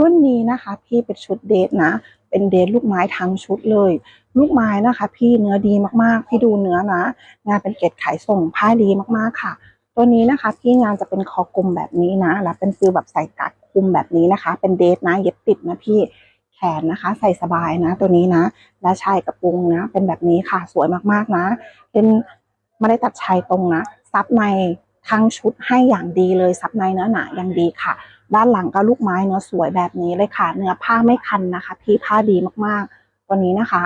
รุ่นนี้นะคะพี่เป็นชุดเดทนะ เป็นเดทลูกไม้ทั้งชุดเลย ลูกไม้นะคะ พี่เนื้อดีมากๆ พี่ดูเนื้อนะ งานเป็นเกรดขายส่งผ้าดีมากๆค่ะ ตัวนี้นะคะพี่งานจะเป็นคอกลมแบบนี้นะ แล้วเป็นฟิลแบบใส่กัดคุมแบบนี้นะคะ เป็นเดทนะ เย็บติดนะพี่แขนนะคะ ใส่สบายนะ ตัวนี้นะ และชายกระปุงนะ เป็นแบบนี้ค่ะ สวยมากๆนะ เป็นไม่ได้ตัดชายตรงนะ ซับใน ทั้งชุดให้อย่างดีเลยซับในเนื้อหนาอย่างดีค่ะ ด้านหลังก็ลูกไม้เนื้อสวยแบบนี้เลยค่ะ เนื้อผ้าไม่คันนะคะ พี่ผ้าดีมากๆ ตัวนี้นะคะ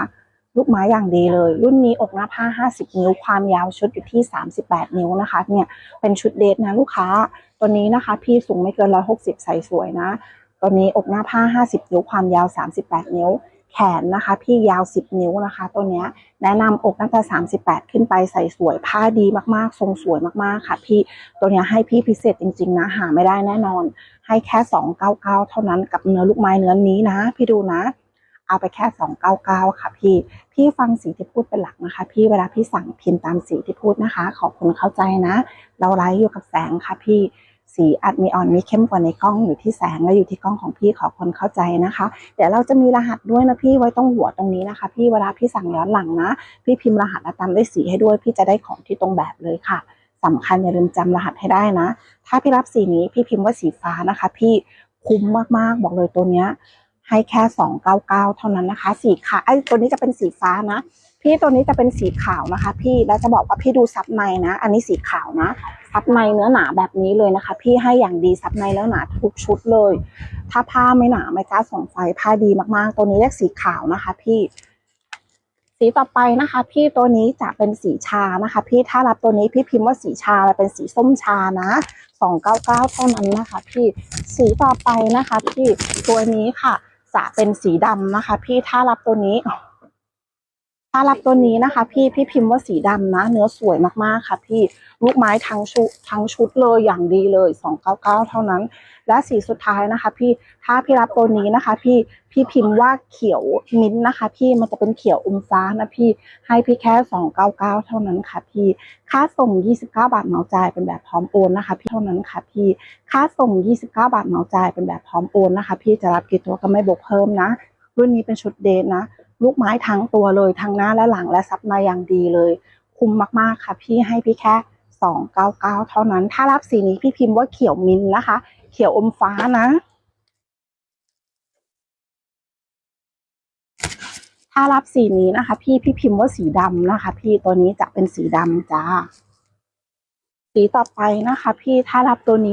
ลูกไม้อย่างดีเลย รุ่นนี้อกหน้าผ้า 50 นิ้ว ความยาวชุดอยู่ที่ 38 นิ้วนะคะ เนี่ยเป็นชุดเดทนะลูกค้า ตัวนี้นะคะ พี่สูงไม่เกิน 160 ใส่สวยนะ ตัวนี้อกหน้าผ้า 50 นิ้ว ความยาว 38 นิ้ว แขนนะคะ พี่ยาว 10 นิ้วนะคะ ตัวเนี้ยแนะนำอกตั้งแต่ 38 ขึ้นไปใส่สวยผ้าดีมากๆ ทรงสวยมากๆค่ะ พี่ตัวเนี้ยให้พี่พิเศษจริงๆนะหาไม่ได้แน่นอน ให้แค่ 299 เท่านั้นกับเนื้อลูกไม้เนื้อนี้นะ พี่ดูนะ เอาไปแค่ 299 ค่ะ พี่ พี่ฟังสีที่พูดเป็นหลักนะคะ พี่เวลาพี่สั่งพิมพ์ตามสีที่พูดนะคะ ขอบคุณเข้าใจนะ เราไลฟ์อยู่กับแสงค่ะพี่ สีอาจมีออนมีเข้มกว่าในกล้องอยู่ที่แสงและอยู่ที่กล้องของพี่ขอคนเข้าใจนะคะ เดี๋ยวเราจะมีรหัสด้วยนะพี่ไว้ตรงหัวตรงนี้นะคะ พี่เวลาพี่สั่งย้อนหลังนะ พี่พิมพ์รหัสและตามด้วยสีให้ด้วย พี่จะได้ของที่ตรงแบบเลยค่ะสำคัญอย่าลืมจำรหัสให้ได้นะ ถ้าพี่รับสีนี้พี่พิมพ์ว่าสีฟ้านะคะ พี่คุ้มมากๆบอกเลยตัวเนี้ยให้แค่ 299 เท่านั้นนะคะ สีขาวไอ้ตัวนี้จะเป็นสีฟ้านะ พี่ตัวนี้จะเป็นสีขาวนะคะ พี่แล้วจะบอกว่าพี่ดูซับในนะ อันนี้สีขาวนะ ซับในเนื้อหนาแบบนี้เลยนะคะ พี่ให้อย่างดีซับในเนื้อหนาทุกชุดเลย ถ้าผ้าไม่หนาไม่กล้าส่องไฟผ้าดีมากๆ ตัวนี้เรียกสีขาวนะคะ พี่ สีต่อไปนะคะ พี่ตัวนี้จะเป็นสีชานะคะ พี่ถ้ารับตัวนี้พี่พิมพ์ว่าสีชามันเป็นสีส้มชานะ299เท่านั้นนะคะ พี่สีต่อไปนะคะ พี่ตัวนี้ค่ะ จะเป็นสีดำนะคะ พี่ถ้ารับตัวนี้ ถ้ารับตัวนี้นะคะ พี่พี่พิมพ์ว่าสีดำนะ เนื้อสวยมากๆค่ะ พี่ลูกไม้ทั้งชุดทั้งชุดเลยอย่างดีเลย299เท่านั้น และสีสุดท้ายนะคะ พี่ถ้าพี่รับตัวนี้นะคะ พี่พี่พิมพ์ว่าเขียวมิ้นท์นะคะ พี่มันจะเป็นเขียวอมฟ้านะพี่ให้พี่แค่299เท่านั้นค่ะ พี่ค่าส่ง 29 บาทเหมาจ่ายเป็นแบบพร้อมโอนนะคะ พี่เท่านั้นค่ะ พี่ค่าส่ง 29 บาทเหมาจ่ายเป็นแบบพร้อมโอนนะคะ พี่จะรับกี่ตัวก็ไม่บวกเพิ่มนะรุ่นนี้เป็นชุดเดทนะ ลูกไม้ทั้งตัวเลยทั้งหน้าและหลังและซับมาอย่างดีเลย คุ้มมากๆค่ะ พี่ให้พี่แค่ 299 เท่านั้น ถ้ารับสีนี้พี่พิมพ์ว่าเขียวมินนะคะ เขียวอมฟ้านะถ้ารับสีนี้นะคะ พี่พี่พิมพ์ว่าสีดำนะคะ พี่ตัวนี้จะเป็นสีดำจ้า สีต่อไปนะคะ พี่ถ้ารับตัวนี้